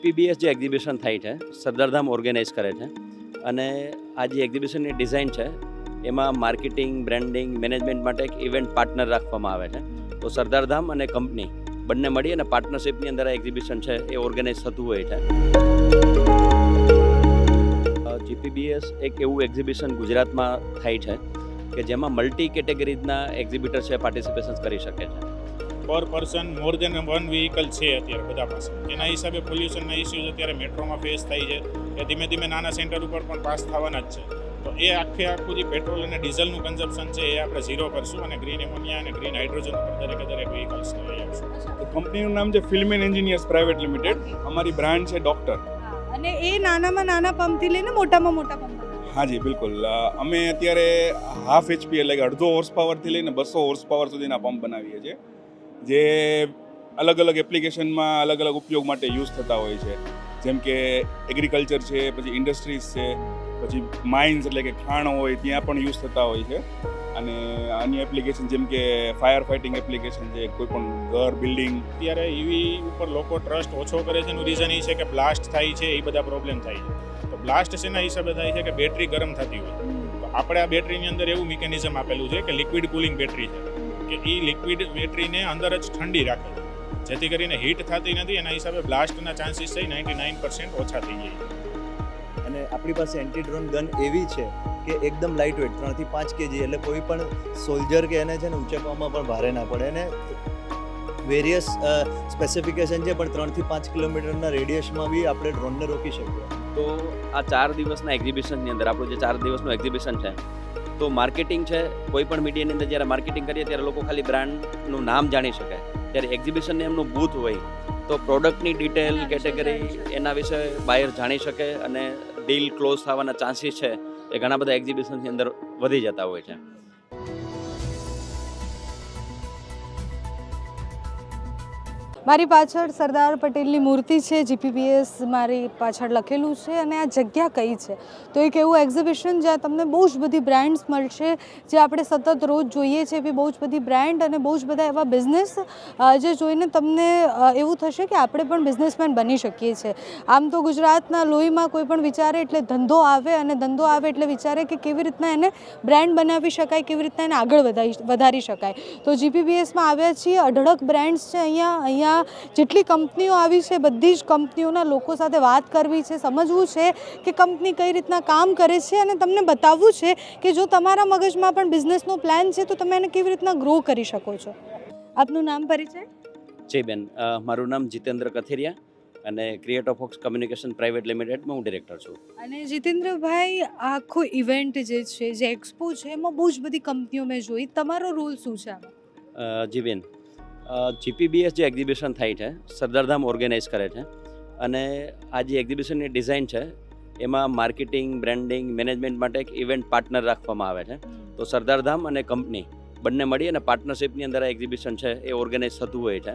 GPBS જે exhibition થાય છે, સરદારધામ ઓર્ગેનાઇઝ કરે છે અને આ જે એક્ઝિબિશનની ડિઝાઇન છે, એમાં માર્કેટિંગ, બ્રાન્ડિંગ, મેનેજમેન્ટ માટે એક ઇવેન્ટ પાર્ટનર રાખવામાં આવે છે. તો સરદારધામ અને કંપની બંને મળી અને પાર્ટનરશિપની અંદર આ એક્ઝિબિશન છે, એ ઓર્ગેનાઇઝ થતું હોય છે. જીપીબીએસ એક એવું એક્ઝિબિશન ગુજરાતમાં થાય છે કે જેમાં મલ્ટી કેટેગરીઝના એક્ઝિબિટર છે પાર્ટિસિપેશન કરી શકે છે. Per person more than one vehicle છે અત્યારે બધા પાસે. એના હિસાબે પોલ્યુશનના ઇસ્યુઝ અત્યારે મેટ્રોમાં ફેસ થાય છે. એ ધીમે ધીમે નાના સેન્ટર ઉપર પણ પાસ થવાના જ છે. તો એ આખે આખું જે પેટ્રોલ અને ડીઝલનું કન્ઝપ્શન છે એ આપણે ઝીરો કરશું અને ગ્રીન એમોનિયા અને ગ્રીન હાઇડ્રોજન ઉપર દરેકે દરેક વ્હીકલ્સ લઈ આવશું. કંપનીનું નામ છે ફિલ્મેન એન્જિનિયર્સ પ્રાઇવેટ લિમિટેડ અમારી બ્રાન્ડ છે ડોક્ટર અને એ નાનામાં નાના પંપથી લઈને મોટામાં મોટા પંપ હાજી બિલકુલ. અમે અત્યારે હાફ એચપી એટલે કે અડધો હોર્સ પાવરથી લઈને બસો હોર્સ પાવર સુધીના પંપ બનાવીએ છીએ. જે અલગ અલગ એપ્લિકેશનમાં અલગ અલગ ઉપયોગ માટે યુઝ થતા હોય છે. જેમ કે એગ્રીકલ્ચર છે, પછી ઇન્ડસ્ટ્રીઝ છે, પછી માઇન્સ એટલે કે ખાણ હોય, ત્યાં પણ યુઝ થતા હોય છે. અને અન્ય એપ્લિકેશન જેમ કે ફાયર ફાઇટિંગ એપ્લિકેશન છે, કોઈ પણ ઘર બિલ્ડિંગ અત્યારે એવી ઉપર લોકો ટ્રસ્ટ ઓછો કરે છે, એનું રીઝન એ છે કે બ્લાસ્ટ થાય છે, એ બધા પ્રોબ્લેમ થાય છે. તો બ્લાસ્ટ શેના હિસાબે થાય છે કે બેટરી ગરમ થતી હોય. આપણે આ બેટરીની અંદર એવું મિકેનિઝમ આપેલું છે કે લિક્વિડ કુલિંગ બેટરી છે. કે એ લિક્વિડ બેટરીને અંદર જ ઠંડી રાખે. છે જેથી કરીને હીટ થતી નથી એના હિસાબે બ્લાસ્ટના ચાન્સીસ છે નાઇન્ટી નાઇન પર્સન્ટ ઓછા થઈ જાય. અને આપણી પાસે એન્ટી ડ્રોન ગન એવી છે કે એકદમ લાઇટ વેટ ત્રણથી પાંચ કેજી એટલે કોઈ પણ સોલ્જર કે એને છે ને ઉંચકવામાં પણ ભારે ના પડે. અને વેરિયસ સ્પેસિફિકેશન છે પણ ત્રણથી પાંચ કિલોમીટરના રેડિયસમાં બી આપણે ડ્રોનને રોકી શકીએ. તો આ ચાર દિવસના એક્ઝિબિશનની અંદર આપણું જે ચાર દિવસનું એક્ઝિબિશન છે તો માર્કેટિંગ છે કોઈ પણ મીડિયાની અંદર જ્યારે માર્કેટિંગ કરીએ ત્યારે લોકો ખાલી બ્રાન્ડનું નામ જાણી શકે. ત્યારે એક્ઝિબિશનને એમનું બૂથ હોય તો પ્રોડક્ટની ડિટેલ કેટેગરી એના વિશે બાયર જાણી શકે. અને ડીલ ક્લોઝ થવાના ચાન્સીસ છે એ ઘણા બધા એક્ઝિબિશનની અંદર વધી જતા હોય છે. મારી પાછળ સરદાર પટેલની મૂર્તિ છે જીપીપીએસ મારી પાછળ લખેલું છે અને આ જગ્યા કઈ છે? તો એક એવું એક્ઝિબિશન જ્યાં તમને બહુ જ બધી બ્રાન્ડ્સ મળશે, જે આપણે સતત રોજ જોઈએ છે એવી બહુ જ બધી બ્રાન્ડ અને બહુ જ બધા એવા બિઝનેસ જે જોઈને તમને એવું થશે કે આપણે પણ બિઝનેસમેન બની શકીએ છીએ. આમ તો ગુજરાતના લોહીમાં કોઈ પણ વિચારે એટલે ધંધો આવે અને ધંધો આવે એટલે વિચારે કે કેવી રીતના એને બ્રાન્ડ બનાવી શકાય, કેવી રીતના એને આગળ વધારી શકાય. તો જીપીબીએસમાં આવ્યા છીએ, અઢળક બ્રાન્ડ્સ છે અહીંયા અહીંયા જેટલી કંપનીઓ આવી છે બધી જ કંપનીઓના લોકો સાથે વાત કરવી છે સમજવું છે કે કંપની કઈ રીતના કામ કરે છે અને તમને બતાવવું છે કે જો તમારા મગજમાં પણ બિઝનેસનો પ્લાન છે તો તમે એને કેવી રીતના ગ્રો કરી શકો છો. આપનું નામ પરિચય? જય બેન મારું નામ જીતેન્દ્ર કથિરિયા અને ક્રિએટર ફોક્સ કમ્યુનિકેશન પ્રાઇવેટ લિમિટેડમાં હું ડિરેક્ટર છું. અને જીતેન્દ્રભાઈ આખો ઇવેન્ટ જે છે જે એક્સપો છે એમાં બહુ જ બધી કંપનીઓ મેં જોઈ. તમારો રોલ શું છે આમાં? જી બેન જીપીબીએસ જે એક્ઝિબિશન થાય છે સરદારધામ ઓર્ગેનાઇઝ કરે છે અને આ જે એક્ઝિબિશનની ડિઝાઇન છે એમાં માર્કેટિંગ બ્રાન્ડિંગ મેનેજમેન્ટ માટે એક ઇવેન્ટ પાર્ટનર રાખવામાં આવે છે. તો સરદારધામ અને કંપની બંને મળી અને પાર્ટનરશિપની અંદર આ એક્ઝિબિશન છે એ ઓર્ગેનાઇઝ થતું હોય છે.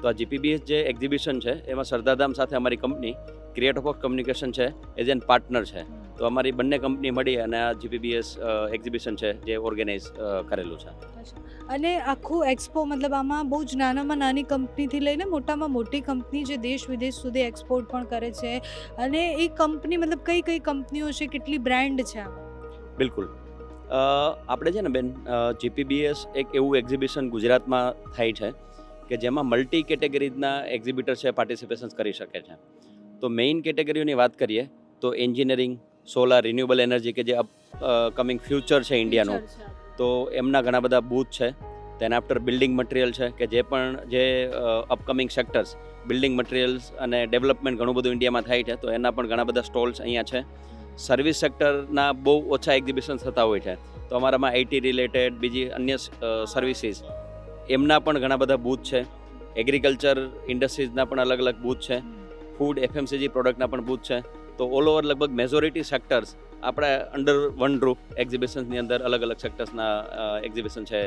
તો આ જીપીબીએસ જે એક્ઝિબિશન છે એમાં સરદારધામ સાથે અમારી કંપની ક્રિએટ ઓફ કમ્યુનિકેશન છે એઝ એન પાર્ટનર છે. તો અમારી બંને કંપની મળી અને આ જીપીબીએસ એક્ઝિબિશન છે જે ઓર્ગેનાઇઝ કરેલું છે. અને આખું એક્સપો મતલબ આમાં બહુ જ નાનામાં નાની કંપનીથી લઈને મોટામાં મોટી કંપની જે દેશ વિદેશ સુધી એક્સપોર્ટ પણ કરે છે. અને એ કંપની મતલબ કઈ કઈ કંપનીઓ છે કેટલી બ્રાન્ડ છે આમાં? બિલકુલ. આપણે છે ને બેન જીપીબીએસ એક એવું એક્ઝિબિશન ગુજરાતમાં થાય છે કે જેમાં મલ્ટી કેટેગરીના એક્ઝિબિટર છે પાર્ટિસિપેશન કરી શકે છે. તો મેઇન કેટેગરીઓની વાત કરીએ તો એન્જિનિયરિંગ સોલાર રિન્યુએબલ એનર્જી કે જે કમિંગ ફ્યુચર છે ઇન્ડિયાનું તો એમના ઘણા બધા બૂથ છે. તેના આફ્ટર બિલ્ડિંગ મટીરિયલ છે કે જે પણ જે અપકમિંગ સેક્ટર્સ બિલ્ડિંગ મટીરિયલ્સ અને ડેવલપમેન્ટ ઘણું બધું ઇન્ડિયામાં થાય છે, તો એના પણ ઘણા બધા સ્ટોલ્સ અહીંયા છે. સર્વિસ સેક્ટરના બહુ ઓછા એક્ઝિબિશન થતા હોય છે. તો અમારામાં આઈટી રિલેટેડ બીજી અન્ય સર્વિસીસ એમના પણ ઘણા બધા બૂથ છે. એગ્રીકલ્ચર ઇન્ડસ્ટ્રીઝના પણ અલગ અલગ બૂથ છે. ફૂડ એફએમસીજી પ્રોડક્ટના પણ બૂથ છે. તો ઓલ ઓવર લગભગ મેજોરિટી સેક્ટર્સ આપણે અંડર વન રૂફ એક્ઝિબિશન્સની અંદર અલગ અલગ સેક્ટર્સના એક્ઝિબિશન છે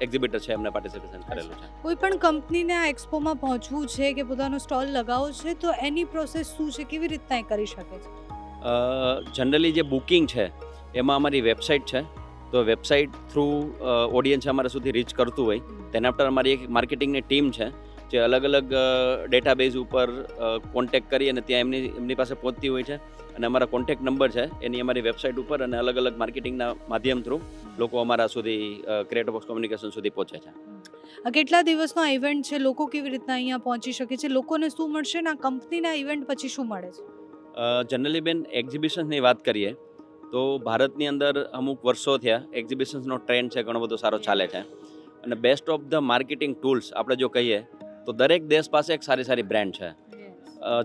એક્ઝિબિટર છે એમને પાર્ટિસિપેશન કરેલું છે. કોઈ પણ કંપનીને આ એક્સપોમાં પહોંચવું છે કે પોતાનો સ્ટોલ લગાવવો છે તો એની પ્રોસેસ શું છે? કેવી રીતના એ કરી શકે છે? જનરલી જે બુકિંગ છે એમાં અમારી વેબસાઇટ છે તો વેબસાઇટ થ્રુ ઓડિયન્સ અમારા સુધી રીચ કરતું હોય. તેના પર અમારી એક માર્કેટિંગની ટીમ છે જે અલગ અલગ ડેટાબેઝ ઉપર કોન્ટેક્ટ કરી અને ત્યાં એમની એમની પાસે પહોંચતી હોય છે. અને અમારા કોન્ટેક્ટ નંબર છે એની અમારી વેબસાઇટ ઉપર અને અલગ અલગ માર્કેટિંગના માધ્યમ થ્રુ લોકો અમારા સુધી ક્રિએટર બોક્સ કોમ્યુનિકેશન સુધી પહોંચે છે. આ કેટલા દિવસનો ઇવેન્ટ છે? લોકો કેવી રીતના અહીંયા પહોંચી શકે છે? લોકોને શું મળશે ને આ કંપનીના ઇવેન્ટ પછી શું મળે છે? જનરલી બેન એક્ઝિબિશન્સની વાત કરીએ તો ભારતની અંદર અમુક વર્ષો થયા એક્ઝિબિશન્સનો ટ્રેન્ડ છે ઘણો બધો સારો ચાલે છે. અને best of the marketing tools આપણે જો કહીએ તો દરેક દેશ પાસે એક સારી સારી બ્રાન્ડ છે.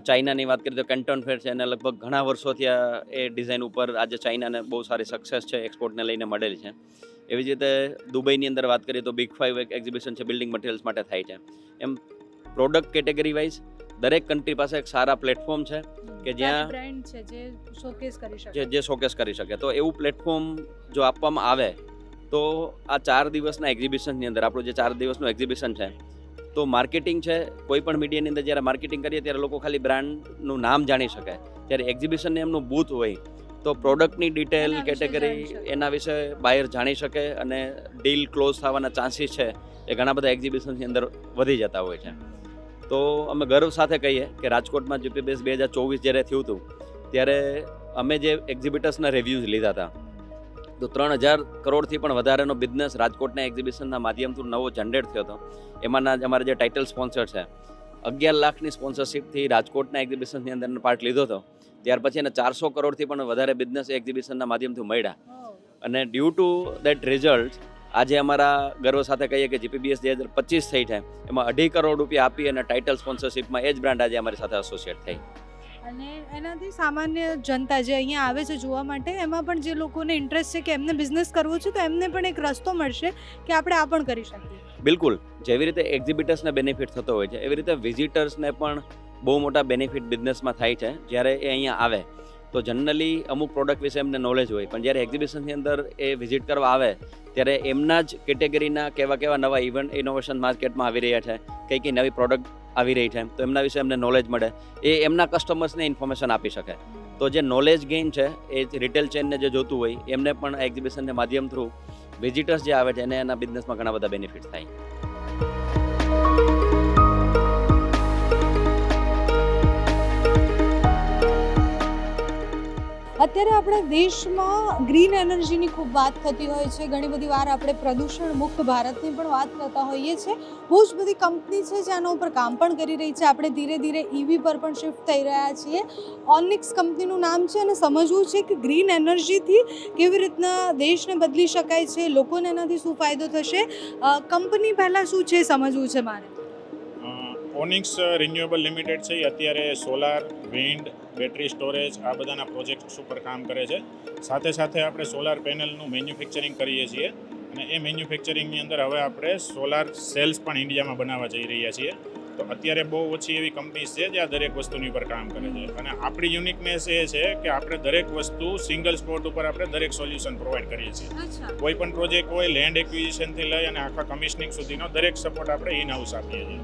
ચાઇનાની વાત કરીએ તો કેન્ટોન ફેર છે અને લગભગ ઘણા વર્ષોથી આ એ ડિઝાઇન ઉપર આજે ચાઇનાને બહુ સારી સક્સેસ છે એક્સપોર્ટને લઈને મળેલી છે. એવી જ રીતે દુબઈની અંદર વાત કરીએ તો બિગ ફાઇવ એક એક્ઝિબિશન છે બિલ્ડિંગ મટીરિયલ્સ માટે થાય છે. એમ પ્રોડક્ટ કેટેગરી વાઇઝ દરેક કન્ટ્રી પાસે એક સારા પ્લેટફોર્મ છે કે જ્યાં- બ્રાન્ડ છે જે શોકેસ કરી શકે. જે શોકેસ કરી શકે. તો એવું પ્લેટફોર્મ જો આપવામાં આવે તો આ ચાર દિવસના એક્ઝિબિશનની અંદર આપણું જે ચાર દિવસનું એક્ઝિબિશન છે તો માર્કેટિંગ છે કોઈ પણ મીડિયાની અંદર જ્યારે માર્કેટિંગ કરીએ ત્યારે લોકો ખાલી બ્રાન્ડનું નામ જાણી શકે જ્યારે એક્ઝિબિશનને એમનું બૂથ હોય તો પ્રોડક્ટની ડિટેલ કેટેગરી એના વિશે બાયર જાણી શકે અને ડીલ ક્લોઝ થવાના ચાન્સીસ છે એ ઘણા બધા એક્ઝિબિશનની અંદર વધી જતા હોય છે. તો અમે ગર્વ સાથે કહીએ કે રાજકોટમાં જીપીબીએસ બે હજાર ચોવીસ જ્યારે થયું હતું ત્યારે અમે જે એક્ઝિબિટર્સના રિવ્યૂઝ લીધા હતા તો ત્રણ હજાર કરોડથી પણ વધારેનો બિઝનેસ રાજકોટના એક્ઝિબિશનના માધ્યમથી નવો જનરેટ થયો હતો. એમાંના અમારા જે ટાઇટલ સ્પોન્સર છે અગિયાર લાખની સ્પોન્સરશિપથી રાજકોટના એક્ઝિબિશનની અંદર પાર્ટ લીધો હતો. ત્યાર પછી એને ચારસો કરોડથી પણ વધારે બિઝનેસ એક્ઝિબિશનના માધ્યમથી મળ્યા. અને ડ્યુ ટુ દેટ રિઝલ્ટ આજે અમારા ગર્વ સાથે કહીએ કે જીપીબીએસ બે હજાર પચીસ થઈ છે. એમાં અઢી કરોડ રૂપિયા આપી અને ટાઇટલ સ્પોન્સરશિપમાં એ જ બ્રાન્ડ આજે અમારી સાથે એસોસિએટ થઈ. અને એનાથી સામાન્ય જનતા જે અહીંયા આવે છે જોવા માટે, એમાં પણ જે લોકોને ઇન્ટરેસ્ટ છે કે એમને બિઝનેસ કરવો છે, તો એમને પણ એક રસ્તો મળશે કે આપણે આ પણ કરી શકીએ. બિલકુલ. જેવી રીતે એક્ઝિબિટર્સને બેનિફિટ થતો હોય છે, એવી રીતે વિઝિટર્સને પણ બહુ મોટા બેનિફિટ બિઝનેસમાં થાય છે. જ્યારે એ અહીંયા આવે, તો જનરલી અમુક પ્રોડક્ટ વિશે એમને નોલેજ હોય. પણ જ્યારે એક્ઝિબિશનની અંદર એ વિઝિટ કરવા આવે, ત્યારે એમના જ કેટેગરીના કેવા કેવા નવા ઇવેન્ટ ઇનોવેશન માર્કેટમાં આવી રહ્યા છે. કઈ કઈ નવી પ્રોડક્ટ આવી રહી છે. તો એમના વિશે એમને નોલેજ મળે. એ એમના કસ્ટમર્સને ઇન્ફોર્મેશન આપી શકે. તો જે નોલેજ ગેઇન છે, એ રિટેલ ચેનને જે જોતું હોય, એમને પણ એક્ઝિબિશનના માધ્યમ થ્રુ વિઝિટર્સ જે આવે છે, એને એના બિઝનેસમાં ઘણા બધા બેનિફિટ થાય. અત્યારે આપણા દેશમાં ગ્રીન એનર્જીની ખૂબ વાત થતી હોય છે. ઘણી બધી વાર આપણે પ્રદૂષણ મુક્ત ભારતની પણ વાત કરતા હોઈએ છીએ. બહુ જ બધી કંપની છે જે આના ઉપર કામ પણ કરી રહી છે. આપણે ધીરે ધીરે ઈવી પર પણ શિફ્ટ થઈ રહ્યા છીએ. ઓનિક્સ કંપનીનું નામ છે અને સમજવું છે કે ગ્રીન એનર્જીથી કેવી રીતના દેશને બદલી શકાય છે, લોકોને એનાથી શું ફાયદો થશે. કંપની પહેલાં શું છે સમજવું છે મારે? ઓનિક્સ રિન્યુએબલ લિમિટેડ છે. એ અત્યારે સોલાર વિન્ડ બેટરી સ્ટોરેજ આ બધાના પ્રોજેક્ટ્સ ઉપર કામ કરે છે. સાથે સાથે આપણે સોલાર પેનલનું મેન્યુફેક્ચરિંગ કરીએ છીએ અને એ મેન્યુફેક્ચરિંગની અંદર હવે આપણે સોલાર સેલ્સ પણ ઇન્ડિયામાં બનાવવા જઈ રહ્યા છીએ. તો અત્યારે બહુ ઓછી એવી કંપનીઝ છે જે આ દરેક વસ્તુની ઉપર કામ કરે છે. અને આપણી યુનિકનેસ એ છે કે આપણે દરેક વસ્તુ સિંગલ સ્પોટ ઉપર આપણે દરેક સોલ્યુશન પ્રોવાઈડ કરીએ છીએ. કોઈ પણ પ્રોજેક્ટ હોય લેન્ડ એક્વિઝિશનથી લઈ અને આખા કમિશનિંગ સુધીનો દરેક સપોર્ટ આપણે ઇન હાઉસ આપીએ છીએ.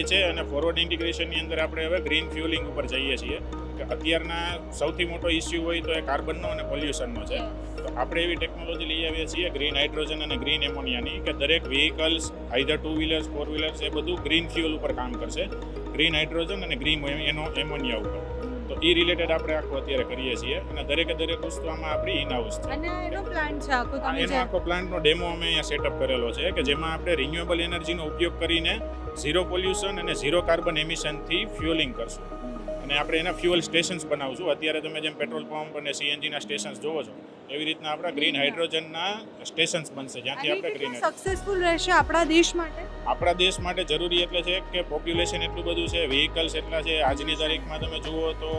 એ છે અને ફોરવર્ડ ઇન્ટિગ્રેશનની અંદર આપણે હવે ગ્રીન ફ્યુલિંગ ઉપર જઈએ છીએ. અત્યારના સૌથી મોટો ઇસ્યુ હોય તો એ કાર્બનનો અને પોલ્યુશનનો છે. તો આપણે એવી ટેકનોલોજી લઈ આવીએ છીએ ગ્રીન હાઇડ્રોજન અને ગ્રીન એમોનિયાની કે દરેક vehicles either two wheelers four wheelers એ બધું ગ્રીન ફ્યુઅલ ઉપર કામ કરશે. ગ્રીન હાઇડ્રોજન અને ગ્રીન એનો એમોનિયા ઉપર. તો એ રિલેટેડ આપણે આખું અત્યારે કરીએ છીએ અને દરેકે દરેક વસ્તુ આમાં આપણી ઇન હાઉસ છે. અને એનો પ્લાન છે આખો તમે એનો આખો પ્લાન્ટનો ડેમો અમે અહીંયા સેટઅપ કરેલો છે કે જેમાં આપણે રિન્યુએબલ એનર્જીનો ઉપયોગ કરીને ઝીરો પોલ્યુશન અને ઝીરો કાર્બન એમિશનથી ફ્યુઅલિંગ કરશું. અને આપણે એના ફ્યુઅલ સ્ટેશન્સ બનાવશું. અત્યારે તમે જેમ પેટ્રોલ પંપ અને સીએનજીના સ્ટેશન્સ જોવો છો એવી રીતના આપણા ગ્રીન હાઇડ્રોજનના સ્ટેશન્સ બનશે જ્યાંથી આપણે ગ્રીન સક્સેસફુલ રહેશે આપણા દેશ માટે? આપણા દેશ માટે જરૂરી એટલે છે કે પોપ્યુલેશન એટલું બધું છે વ્હીકલ્સ એટલા છે. આજની તારીખમાં તમે જુઓ તો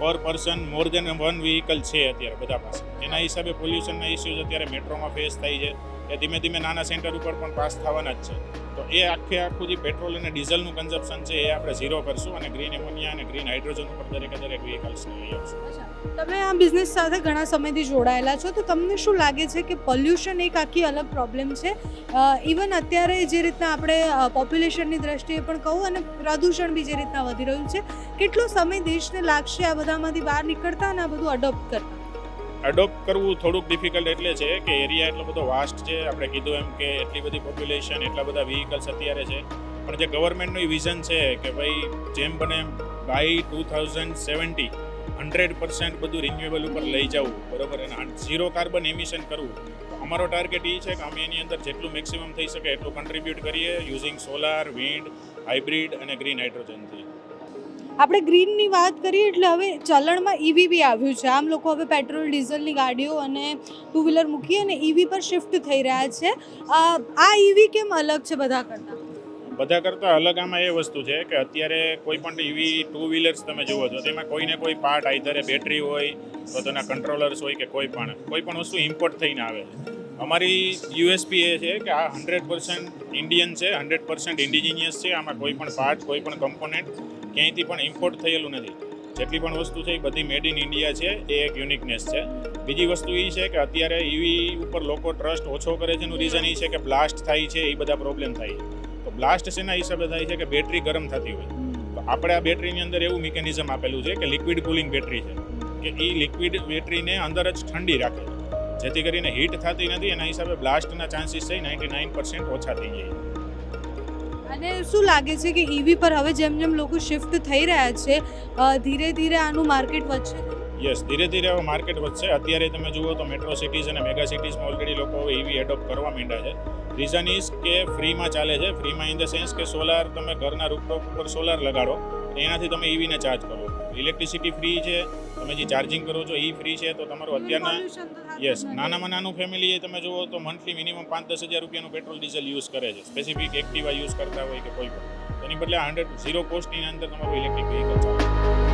per person more than one vehicle છે અત્યારે બધા પાસે. એના હિસાબે પોલ્યુશનના ઇસ્યુઝ અત્યારે મેટ્રોમાં ફેસ થાય છે. એ ધીમે ધીમે નાના સેન્ટર ઉપર પણ પાસ થવાના જ છે. તો એ આખે આખું જે પેટ્રોલ અને ડીઝલનું કન્ઝપ્શન છે, એ આપણે ઝીરો કરશું અને ગ્રીન એમોનિયા અને ગ્રીન હાઇડ્રોજન ઉપર દરેક દરેક વ્હીકલ્સને લઈ આવશું. તમે આ બિઝનેસ સાથે ઘણા સમયથી જોડાયેલા છો, તો તમને શું લાગે છે કે પોલ્યુશન એક આખી અલગ પ્રોબ્લેમ છે? ઇવન અત્યારે જે રીતના આપણે પોપ્યુલેશનની દ્રષ્ટિએ પણ કહું અને પ્રદૂષણ બી જે રીતના વધી રહ્યું છે, કેટલો સમય દેશને લાગશે આ બધામાંથી બહાર નીકળતા અને આ બધું અડોપ્ટ કરતા? અડોપ્ટ કરવું થોડુંક ડિફિકલ્ટ એટલે છે કે એરિયા એટલો બધો વાસ્ટ છે. આપણે કીધું એમ કે એટલી બધી પોપ્યુલેશન એટલા બધા વ્હીકલ્સ અત્યારે છે. પણ જે ગવર્મેન્ટનું વિઝન છે કે ભાઈ જેમ બને એમ by two thousand seventy hundred percent બધું રિન્યુએબલ ઉપર લઈ જવું, બરોબર? અને ઝીરો કાર્બન એમિશન કરવું. અમારો ટાર્ગેટ એ છે કે અમે એની અંદર જેટલું મેક્સિમમ થઈ શકે એટલું કન્ટ્રીબ્યુટ કરીએ યુઝિંગ સોલાર વિન્ડ હાઇબ્રિડ અને ગ્રીન હાઇડ્રોજનથી આપણે ગ્રીનની વાત કરીએ એટલે હવે ચલણમાં ઈવી બી આવ્યું છે. આમ લોકો હવે પેટ્રોલ, ડીઝલની ગાડીઓ અને ટુ વ્હીલર મૂકી અને ઈવી પર શિફ્ટ થઈ રહ્યા છે. આ ઈવી કેમ અલગ છે બધા કરતાં? બધા કરતાં અલગ આમાં એ વસ્તુ છે કે અત્યારે કોઈ પણ ઈવી ટુ વ્હીલર્સ તમે જુઓ છો, તેમાં કોઈને કોઈ પાર્ટ આઈધરે બેટરી હોય, તો તેના કંટ્રોલર્સ હોય કે કોઈ પણ કોઈ પણ વસ્તુ ઇમ્પોર્ટ થઈને આવે છે. અમારી યુએસપી એ છે કે આ હંડ્રેડ પર્સન્ટ ઇન્ડિયન છે હંડ્રેડ પર્સન્ટ ઇન્ડિજિનિયસ છે, આમાં કોઈ પણ પાર્ટ કોઈ પણ કમ્પોનેન્ટ ક્યાંયથી પણ ઇમ્પોર્ટ થયેલું નથી. જેટલી પણ વસ્તુ છે એ બધી મેડ ઇન ઇન્ડિયા છે, એ એક યુનિકનેસ છે. બીજી વસ્તુ એ છે કે અત્યારે ઈવી ઉપર લોકો ટ્રસ્ટ ઓછો કરે છે એનું રીઝન એ છે કે બ્લાસ્ટ થાય છે, એ બધા પ્રોબ્લેમ થાય છે. તો બ્લાસ્ટ શેના હિસાબે થાય છે કે બેટરી ગરમ થતી હોય. તો આપણે આ બેટરીની અંદર એવું મિકેનિઝમ આપેલું છે કે લિક્વિડ કુલિંગ બેટરી છે. કે એ લિક્વિડ બેટરીને અંદર જ ઠંડી રાખે. જેથી કરીને હીટ થતી નથી, એના હિસાબે બ્લાસ્ટના ચાન્સીસ છે નાઇન્ટી નાઇન પર્સન્ટ ઓછા થઈ જાય. અને શું લાગે છે કે ઈવી પર હવે જેમ જેમ લોકો શિફ્ટ થઈ રહ્યા છે ધીરે ધીરે આનું માર્કેટ વધશે? યસ ધીરે ધીરે હવે માર્કેટ વધશે. અત્યારે તમે જુઓ તો મેટ્રો સિટીઝ અને મેગા સિટીઝમાં ઓલરેડી લોકો હવે ઈવી એડોપ્ટ કરવા માંડ્યા છે. રીઝન ઇઝ કે ફ્રીમાં ચાલે છે. ફ્રીમાં ઇન ધ સેન્સ કે સોલાર તમે ઘરના રૂપટોપ ઉપર સોલાર લગાડો, એનાથી તમે ઈવીને ચાર્જ કરો. ઇલેક્ટ્રિસિટી ફ્રી છે તમે જે ચાર્જિંગ કરો છો એ ફ્રી છે તો તમારું અત્યારના યસ નાનામાં નાનું ફેમિલી તમે જુઓ તો મંથલી મિનિમમ પાંચ દસ હજાર રૂપિયાનું પેટ્રોલ ડીઝલ યુઝ કરે છે. સ્પેસિફિક એક્ટિવા યુઝ કરતા હોય કે કોઈ પણ. એની બદલે હંડ્રેડ ઝીરો કોસ્ટની અંદર તમારું ઇલેક્ટ્રિક વ્હીકલ ચાલે.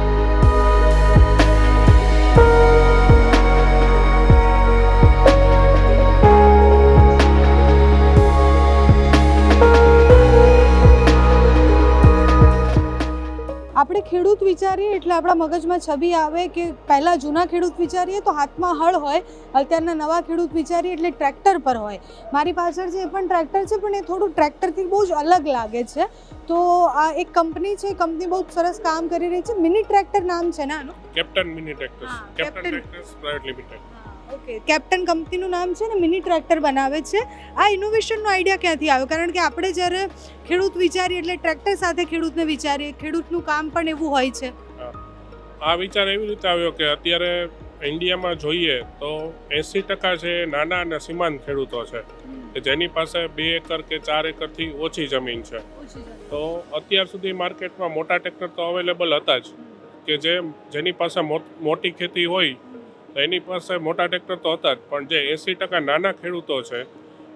આપણે ખેડૂત વિચારીએ એટલે આપણા મગજમાં છબી આવે કે પહેલાં જૂના ખેડૂત વિચારીએ તો હાથમાં હળ હોય અત્યારના નવા ખેડૂત વિચારીએ એટલે ટ્રેક્ટર પર હોય. મારી પાછળ જે પણ ટ્રેક્ટર છે પણ એ થોડું ટ્રેક્ટરથી બહુ જ અલગ લાગે છે. તો આ એક કંપની છે કંપની બહુ સરસ કામ કરી રહી છે. મિની ટ્રેક્ટર નામ છે ને આનું? Captain mini tractors. Captain. Tractors private limited. Okay captain કંપનીનું નામ છે ને મિની ટ્રેક્ટર બનાવે છે. આ ઇનોવેશનનો આઈડિયા ક્યાંથી આવ્યો? કારણ કે આપણે જ્યારે ખેડૂત વિચારીએ એટલે ટ્રેક્ટર સાથે ખેડૂતને વિચારીએ ખેડૂતનું કામ પણ એવું હોય છે. આ વિચાર એવી રીતે આવ્યો કે અત્યારે ઇન્ડિયામાં જોઈએ તો એંસી ટકા છે નાના અને સીમાંત ખેડૂતો છે કે જેની પાસે બે એકર કે ચાર એકરથી ઓછી જમીન છે. તો અત્યાર સુધી માર્કેટમાં મોટા ટ્રેક્ટર તો અવેલેબલ હતા જ કે જે જેની પાસે મોટી ખેતી હોય તો એની પાસે મોટા ટ્રેક્ટર તો હતા જ પણ જે એંસી ટકા નાના ખેડૂતો છે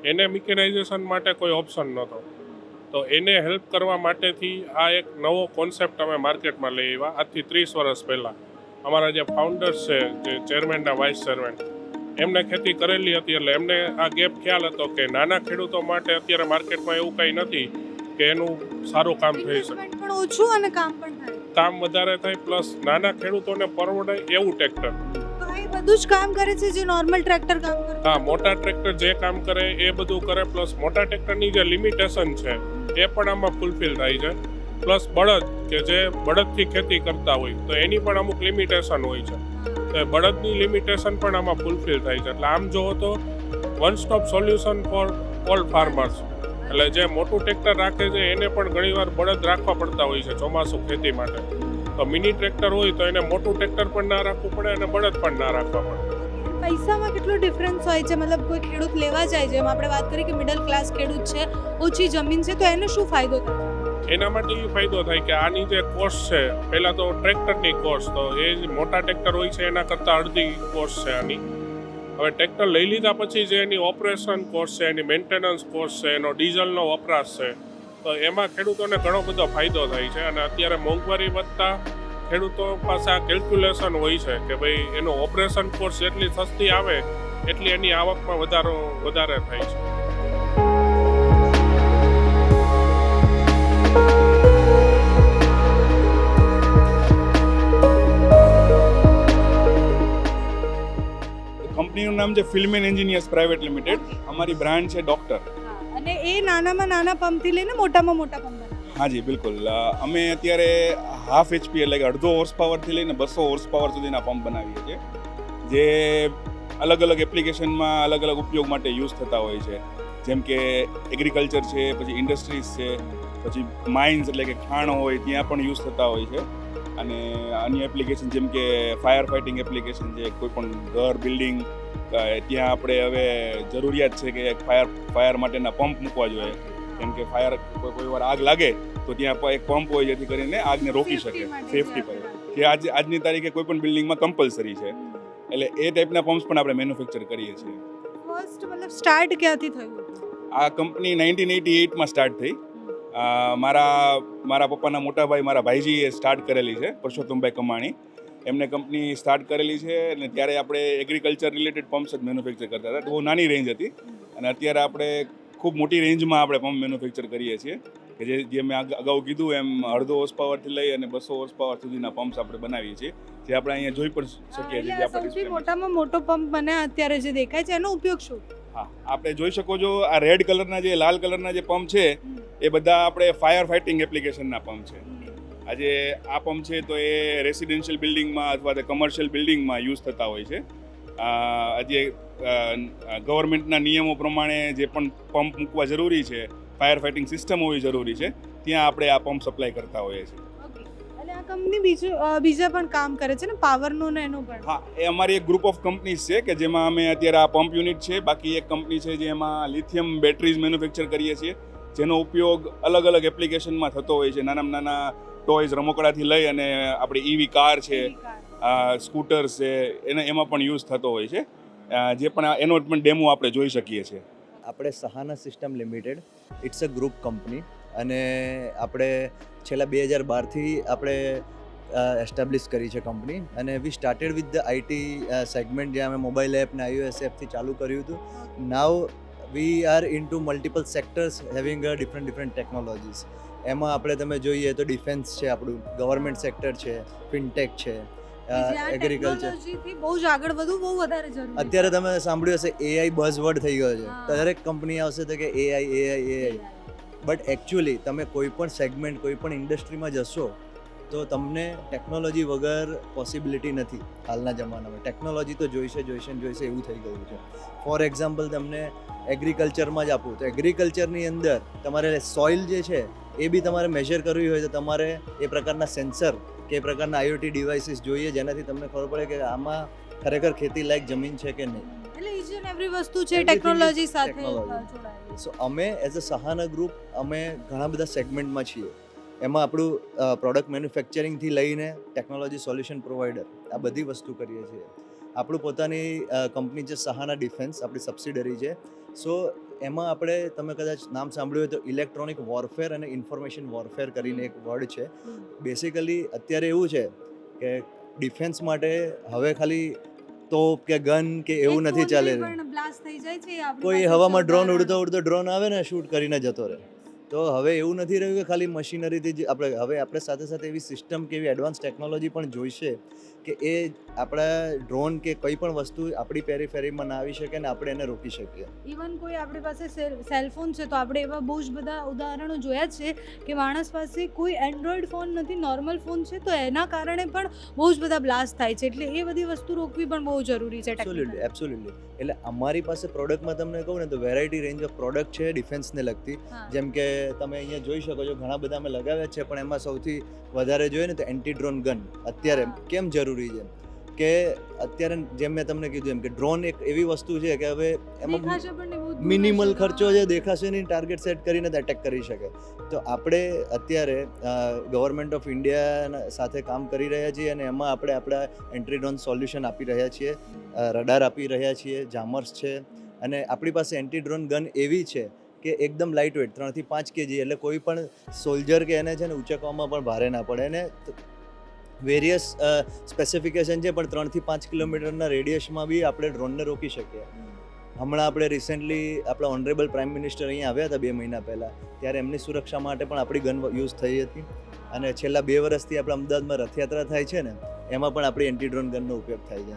એને મિકેનાઇઝેશન માટે કોઈ ઓપ્શન નહોતો. તો એને હેલ્પ કરવા માટેથી આ એક નવો કોન્સેપ્ટ અમે માર્કેટમાં લઈ આવ્યા આજથી ત્રીસ વર્ષ પહેલાં. અમારા જે ફાઉન્ડર્સ છે જે ચેરમેનના વાઇસ ચેરમેન એમને ખેતી કરેલી હતી એટલે એમને આ ગેપ ખ્યાલ હતો કે નાના ખેડૂતો માટે અત્યારે માર્કેટમાં એવું કંઈ નથી કે એનું સારું કામ થઈ શકે. ઓછું અને કામ પણ કામ વધારે થાય પ્લસ નાના ખેડૂતોને પરવડે એવું ટ્રેક્ટર બધું જ કામ કરે છે, જે નોર્મલ ટ્રેક્ટર કામ કરે. હા, મોટા ટ્રેક્ટર જે કામ કરે, એ બધું કરે પ્લસ મોટા ટ્રેક્ટરની જે લિમિટેશન છે, એ પણ આમાં ફૂલફિલ થાય છે. પ્લસ બળદ કે જે બળદથી ખેતી કરતા હોય, તો એની પણ અમુક લિમિટેશન હોય છે. તો બળદની લિમિટેશન પણ આમાં ફૂલફિલ થાય છે. એટલે આમ જોવો તો one stop solution for all farmers એટલે જે મોટું ટ્રેક્ટર રાખે છે, એને પણ ઘણીવાર બળદ રાખવા પડતા હોય છે ચોમાસું ખેતી માટે. તો મિની ટ્રેક્ટર હોય તો એને મોટું ટ્રેક્ટર પણ ના રાખવું પડે અને બળદ પણ ના રાખવા પડે. પૈસામાં કેટલો ડિફરન્સ હોય છે? મતલબ કોઈ ખેડૂત લેવા જાય છે આપણે વાત કરી કે મિડલ ક્લાસ ખેડૂત છે ઓછી જમીન છે તો એને શું ફાયદો થાય? એના માટે એ ફાયદો થાય કે આની જે કોસ્ટ છે પહેલાં તો ટ્રેક્ટરની કોસ્ટ તો એ જે મોટા ટ્રેક્ટર હોય છે એના કરતાં અડધી કોસ્ટ છે આની. હવે ટ્રેક્ટર લઈ લીધા પછી જે એની ઓપરેશન કોસ્ટ છે એની મેન્ટેનન્સ કોસ્ટ છે એનો ડીઝલનો વપરાશ છે તો એમાં ખેડૂતોને ઘણો બધો ફાયદો થાય છે અને અત્યારે મોંઘવારી વધતા ખેડૂતો પાસે આ કેલ્ક્યુલેશન હોય છે કે ભાઈ એનો ઓપરેશન કોર્સ જેટલી સસ્તી આવે, એટલી એની આવકમાં વધારો, વધારે થાય છે. કંપનીનું નામ છે ફિલ્મેન એન્જિનિયર્સ પ્રાઇવેટ લિમિટેડ અમારી બ્રાન્ડ છે ડોક્ટર. અને એ નાનામાં નાના પંપથી લઈને મોટામાં મોટા પંપ હાજી બિલકુલ. અમે અત્યારે હાફ એચપી એટલે કે અડધો હોર્સ પાવરથી લઈને બસો હોર્સ પાવર સુધીના પંપ બનાવીએ છીએ, જે અલગ અલગ એપ્લિકેશનમાં અલગ અલગ ઉપયોગ માટે યુઝ થતા હોય છે. જેમ કે એગ્રીકલ્ચર છે, પછી ઇન્ડસ્ટ્રીઝ છે, પછી માઇન્સ એટલે કે ખાણ હોય, ત્યાં પણ યુઝ થતા હોય છે. અને અન્ય એપ્લિકેશન જેમ કે ફાયર ફાઇટિંગ એપ્લિકેશન છે, કોઈ પણ ઘર બિલ્ડિંગ ત્યાં આપણે હવે જરૂરિયાત છે કે ફાયર ફાયર માટેના પંપ મૂકવા જોઈએ. કેમ કે ફાયર કોઈ કોઈ વાર આગ લાગે તો ત્યાં એક પંપ હોય જેથી કરીને આગને રોકી શકે. સેફટી પર. જે આજ આજની તારીખે કોઈ પણ બિલ્ડિંગમાં કમ્પલસરી છે. એટલે એ ટાઈપના પંપ્સ પણ આપણે મેન્યુફેક્ચર કરીએ છીએ. ફર્સ્ટ મતલબ સ્ટાર્ટ ક્યાંથી થયું આ કંપની નાઇન્ટીન એટી એઇટમાં સ્ટાર્ટ થઈ. મારા મારા પપ્પાના મોટા ભાઈ મારા ભાઈજીએ સ્ટાર્ટ કરેલી છે પરસોત્તમભાઈ કમાણી. એમને કંપની સ્ટાર્ટ કરેલી છે અને ત્યારે આપણે એગ્રીકલ્ચર રિલેટેડ પમ્પ્સ જ મેન્યુફેક્ચર કરતા હતા. તો બહુ નાની રેન્જ હતી અને અત્યારે આપણે ખૂબ મોટી રેન્જમાં આપણે પંપ મેન્યુફેક્ચર કરીએ છીએ કે જે જે મેં અગાઉ કીધું એમ અડધો હોર્સ પાવરથી લઈ અને બસો હોર્સ પાવર સુધીના પમ્પ્સ આપણે બનાવીએ છીએ જે આપણે અહીંયા જોઈ પણ શકીએ છીએ સૌથી. મોટામાં મોટો પંપ મને અત્યારે જે દેખાય છે એનો ઉપયોગ શું? હા આપણે જોઈ શકો છો આ રેડ કલરના જે લાલ કલરના જે પંપ છે એ બધા આપણે ફાયર ફાઇટિંગ એપ્લિકેશનના પંપ છે. આજે આ પંપ છે તો એ રેસિડેન્શિયલ બિલ્ડિંગમાં અથવા તો કમર્શિયલ બિલ્ડિંગમાં યુઝ થતા હોય છે. આજે ગવર્મેન્ટના નિયમો પ્રમાણે જે પણ પંપ મૂકવા જરૂરી છે ફાયર ફાઇટિંગ સિસ્ટમ હોવી જરૂરી છે ત્યાં આપણે આ પંપ સપ્લાય કરતા હોઈએ છીએ. આ કંપની બીજું બીજા પણ કામ કરે છે ને? પાવરનો ને એનું પણ. હા એ અમારી એક ગ્રુપ ઓફ કંપનીઝ છે કે જેમાં અમે અત્યારે આ પંપ યુનિટ છે. બાકી એક કંપની છે જેમાં લિથિયમ બેટરીઝ મેન્યુફેક્ચર કરીએ છીએ. જેનો ઉપયોગ અલગ અલગ એપ્લિકેશનમાં થતો હોય છે. નાનામાં નાના ટોયઝ રમકડાથી લઈ અને આપણી ઈવી કાર છે સ્કૂટર્સ છે એને એમાં પણ યુઝ થતો હોય છે. જે પણ આ- એનો પણ ડેમો આપણે જોઈ શકીએ છીએ. આપણે Sahana system limited it's a group company અને આપણે છેલ્લા બે હજાર બારથી આપણે એસ્ટાબ્લિશ કરી છે કંપની. અને we started with the IT segment જ્યાં અમે મોબાઈલ એપ ને આઈઓએસ એપથી ચાલુ કર્યું હતું. Now we are in to multiple sectors having a different different technologies એમાં આપણે તમે જોઈએ તો ડિફેન્સ છે આપણું ગવર્મેન્ટ સેક્ટર છે ફિનટેક છે એગ્રીકલ્ચર બહુ જ આગળ વધવું બહુ વધારે જરૂરી અત્યારે તમે સાંભળ્યું હશે એઆઈ બઝવર્ડ થઈ ગયો છે. દરેક કંપની આવશે તો કે AI AI AI but actually તમે કોઈ પણ સેગમેન્ટ કોઈ પણ ઇન્ડસ્ટ્રીમાં જશો તો તમને ટેકનોલોજી વગર પોસિબિલિટી નથી હાલના જમાનામાં. ટેકનોલોજી તો જોઈશે જોઈશે ને જોઈશે એવું થઈ ગયું છે. ફોર એક્ઝામ્પલ તમને એગ્રીકલ્ચરમાં જ આપું. તો એગ્રીકલ્ચરની અંદર તમારે સોઇલ જે છે એ બી તમારે મેજર કરવી હોય તો તમારે એ પ્રકારના સેન્સર કે એ પ્રકારના આઈઓટી ડિવાઇસીસ જોઈએ જેનાથી તમને ખબર પડે કે આમાં ખરેખર ખેતી લાયક જમીન છે કે નહીં. એટલે ઈચ એન્ડ એવરી વસ્તુ છે ટેકનોલોજી સાથે જોડાયેલી. સો અમે એઝ અ સહાના ગ્રુપ અમે ઘણા બધા સેગમેન્ટમાં છીએ. એમાં આપણું પ્રોડક્ટ મેન્યુફેક્ચરિંગથી લઈને ટેકનોલોજી સોલ્યુશન પ્રોવાઈડર આ બધી વસ્તુ કરીએ છીએ. આપણું પોતાની કંપની છે સહાના ડિફેન્સ આપણી સબસિડરી છે. સો એમાં આપણે તમે કદાચ નામ સાંભળ્યું હોય તો ઇલેક્ટ્રોનિક વોરફેર અને ઇન્ફોર્મેશન વોરફેર કરીને એક વર્ડ છે. બેસિકલી અત્યારે એવું છે કે ડિફેન્સ માટે હવે ખાલી તોપ કે ગન કે એવું નથી ચાલે. કોઈ હવામાં ડ્રોન. ઉડતો ઉડતો ડ્રોન આવે ને શૂટ કરીને જતો રહે. તો હવે એવું નથી રહ્યું કે ખાલી મશીનરીથી જ આપણે હવે આપણે સાથે સાથે એવી સિસ્ટમ કે એવી એડવાન્સ ટેકનોલોજી પણ જોઈશે કે એ આપણા ડ્રોન કે કંઈ પણ વસ્તુ આપણી પેરીફેરીમાં ના આવી શકે ને આપણે એને રોકી શકીએ. ઇવન કોઈ આપણી પાસે સેલફોન છે તો આપણે એવા બહુ જ બધા ઉદાહરણો જોયા છે કે માણસ પાસે કોઈ એન્ડ્રોઈડ ફોન નથી નોર્મલ ફોન છે તો એના કારણે પણ બહુ જ બધા બ્લાસ્ટ થાય છે. એટલે એ બધી વસ્તુ રોકવી પણ બહુ જરૂરી છે એબ્સોલ્યુટલી. એબ્સોલ્યુટલી એટલે અમારી પાસે પ્રોડક્ટમાં તમને કહું ને તો વેરાયટી રેન્જ ઓફ પ્રોડક્ટ છે ડિફેન્સને લગતી. જેમ કે તમે અહીંયા જોઈ શકો છો ઘણા બધા અમે લગાવ્યા છે પણ એમાં સૌથી વધારે જોઈએ ને તો એન્ટી ડ્રોન ગન અત્યારે કેમ જરૂરી છે. કે અત્યારે જેમ મેં તમને કીધું એમ કે ડ્રોન એક એવી વસ્તુ છે કે હવે એમાં મિનિમલ ખર્ચો જે દેખાશે નહીં ટાર્ગેટ સેટ કરીને એટેક કરી શકે. તો આપણે અત્યારે ગવર્મેન્ટ ઓફ ઇન્ડિયા સાથે કામ કરી રહ્યા છીએ અને એમાં આપણે આપણા એન્ટ્રી ડ્રોન સોલ્યુશન આપી રહ્યા છીએ. રડાર આપી રહ્યા છીએ જામર્સ છે. અને આપણી પાસે એન્ટી ડ્રોન ગન એવી છે કે એકદમ લાઇટ વેટ ત્રણથી પાંચ કેજી એટલે કોઈ પણ સોલ્જર કે એને છે ને ઉંચકવામાં પણ ભારે ના પડે. અને વેરિયસ સ્પેસિફિકેશન છે, પણ ત્રણથી પાંચ કિલોમીટરના રેડિયસમાં બી આપણે ડ્રોનને રોકી શકીએ. હમણાં આપણે રિસેન્ટલી આપણા ઓનરેબલ પ્રાઇમ મિનિસ્ટર અહીંયા આવ્યા હતા બે મહિના પહેલાં, ત્યારે એમની સુરક્ષા માટે પણ આપણી ગન યુઝ થઈ હતી. અને છેલ્લા બે વર્ષથી આપણે અમદાવાદમાં રથયાત્રા થાય છે ને, એમાં પણ આપણી એન્ટી ડ્રોન ગનનો ઉપયોગ થાય છે.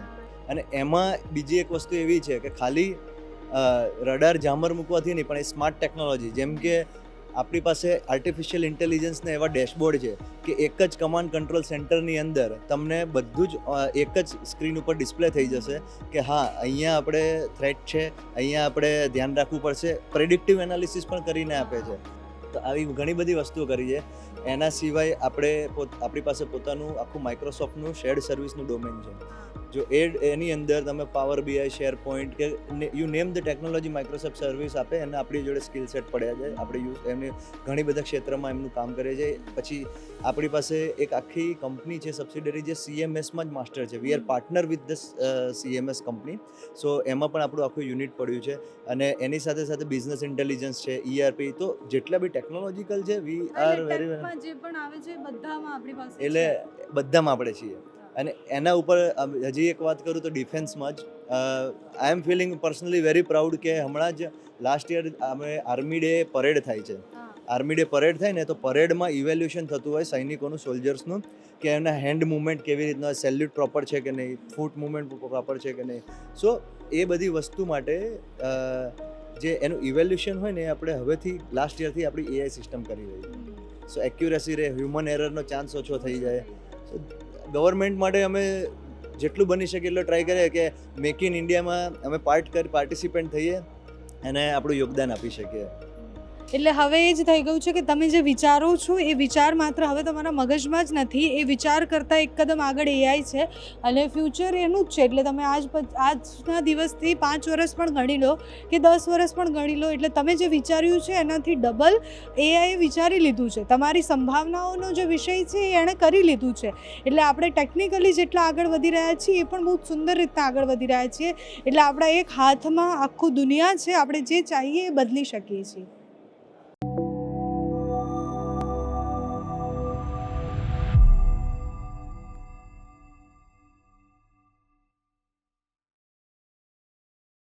અને એમાં બીજી એક વસ્તુ એવી છે કે ખાલી રડાર જામર મૂકવાથી નહીં, પણ એ સ્માર્ટ ટેકનોલોજી જેમ કે આપણી પાસે આર્ટિફિશિયલ ઇન્ટેલિજન્સના એવા ડેશબોર્ડ છે કે એક જ કમાન્ડ કંટ્રોલ સેન્ટરની અંદર તમને બધું જ એક જ સ્ક્રીન ઉપર ડિસ્પ્લે થઈ જશે કે હા, અહીંયા આપણે થ્રેટ છે, અહીંયા આપણે ધ્યાન રાખવું પડશે પ્રેડિક્ટિવ એનાલિસિસ પણ કરીને આપે છે. તો આવી ઘણી બધી વસ્તુઓ કરી છે. એના સિવાય આપણે આપણી પાસે પોતાનું આખું માઇક્રોસોફ્ટનું શેર્ડ સર્વિસનું ડોમેન છે. જો એ એની અંદર તમે પાવર બીઆઈ શેર પોઈન્ટ કે you name the technology Microsoft service આપે એને આપણી જોડે સ્કિલ સેટ પડ્યા છે. આપણે યુઝ એમને ઘણી બધા ક્ષેત્રમાં એમનું કામ કરે છે. પછી આપણી પાસે એક આખી કંપની છે સબસિડરી જે સીએમએસમાં જ માસ્ટર છે. We are partner with the CMS company so એમાં પણ આપણું આખું યુનિટ પડ્યું છે. અને એની સાથે સાથે બિઝનેસ ઇન્ટેલિજન્સ છે ઈઆરપી તો જેટલા બી ટેકનોલોજીકલ છે વી આર વેરી જે પણ આવે છે બધામાં આપણી પાસે એટલે બધામાં આપણે છીએ. અને એના ઉપર હજી એક વાત કરું તો ડિફેન્સમાં જ I am filling personally very proud કે હમણાં જ લાસ્ટ યર અમે આર્મી ડે પરેડ થાય છે. આર્મી ડે પરેડ થાય ને તો પરેડમાં ઇવેલ્યુશન થતું હોય સૈનિકોનું સોલ્જર્સનું કે એમના હેન્ડ મુવમેન્ટ કેવી રીતના સેલ્યુટ પ્રોપર છે કે નહીં ફૂટ મુવમેન્ટ પ્રોપર છે કે નહીં. સો એ બધી વસ્તુ માટે જે એનું ઇવેલ્યુશન હોય ને આપણે હવેથી લાસ્ટ યરથી આપણી એઆઈ સિસ્ટમ કરી રહી છે. સો એક્યુરેસી રહે હ્યુમન એરરનો ચાન્સ ઓછો થઈ જાય. ગવર્મેન્ટ માટે અમે જેટલું બની શકે એટલો ટ્રાય કરીએ કે મેક ઇન ઇન્ડિયામાં અમે પાર્ટ કરી પાર્ટિસિપેન્ટ થઈએ અને આપણું યોગદાન આપી શકીએ. એટલે હવે એ જ થઈ ગયું છે કે તમે જે વિચારો છો, એ વિચાર માત્ર હવે તમારા મગજમાં જ નથી. એ વિચાર કરતાં એક કદમ આગળ એઆઈ છે અને ફ્યુચર એનું જ છે. એટલે તમે આજ આજના દિવસથી પાંચ વર્ષ પણ ગણી લો કે દસ વર્ષ પણ ગણી લો. એટલે તમે જે વિચાર્યું છે એનાથી ડબલ એઆઈએ વિચારી લીધું છે. તમારી સંભાવનાઓનો જે વિષય છે એ એણે કરી લીધું છે. એટલે આપણે ટેકનિકલી જેટલા આગળ વધી રહ્યા છીએ એ પણ બહુ સુંદર રીતના આગળ વધી રહ્યા છીએ. એટલે આપણા એક હાથમાં આખું દુનિયા છે. આપણે જે ચાહીએ એ બદલી શકીએ છીએ.